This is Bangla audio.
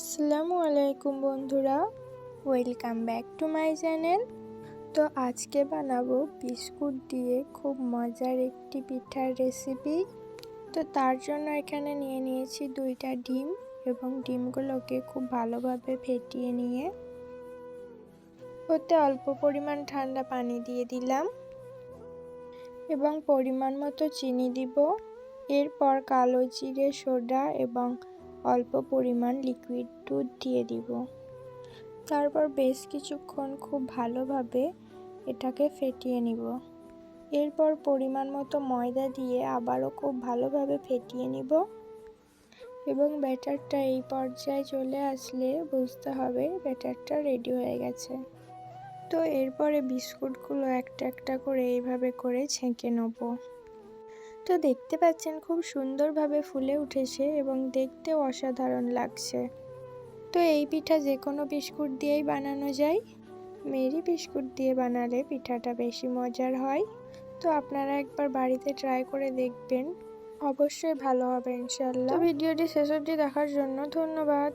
আসসালামু আলাইকুম বন্ধুরা, welcome back to my channel. তো আজকে বানাবো বিস্কুট দিয়ে খুব মজার একটি পিঠার রেসিপি। তো তার জন্য এখানে নিয়ে নিয়েছি দুইটা ডিম এবং ডিমগুলোকে খুব ভালোভাবে ফেটিয়ে নিয়ে ওতে অল্প পরিমাণ ঠান্ডা পানি দিয়ে দিলাম এবং পরিমাণ মতো চিনি দিব। এরপর কালো জিরে, সোডা এবং অল্প পরিমাণ লিকুইড দুধ দিয়ে দিব। তারপর বেশ কিছুক্ষণ খুব ভালোভাবে এটাকে ফেটিয়ে নিব। এরপর পরিমাণ মতো ময়দা দিয়ে আবারও খুব ভালোভাবে ফেটিয়ে নিব। এবং ব্যাটারটা এই পর্যায়ে চলে আসলে বুঝতে হবে ব্যাটারটা রেডি হয়ে গেছে। তো এরপরে বিস্কুটগুলো একটা একটা করে এইভাবে করে ছেঁকে নেব। তো দেখতে পাচ্ছেন খুব সুন্দরভাবে ফুলে উঠেছে এবং দেখতেও অসাধারণ লাগছে। তো এই পিঠা যে কোনো বিস্কুট দিয়েই বানানো যায়। মেরি বিস্কুট দিয়ে বানালে পিঠাটা বেশি মজার হয়। তো আপনারা একবার বাড়িতে ট্রাই করে দেখবেন। অবশ্যই ভালো হবে ইনশাল্লাহ ভিডিওটি শেষ অবধি দেখার জন্য ধন্যবাদ।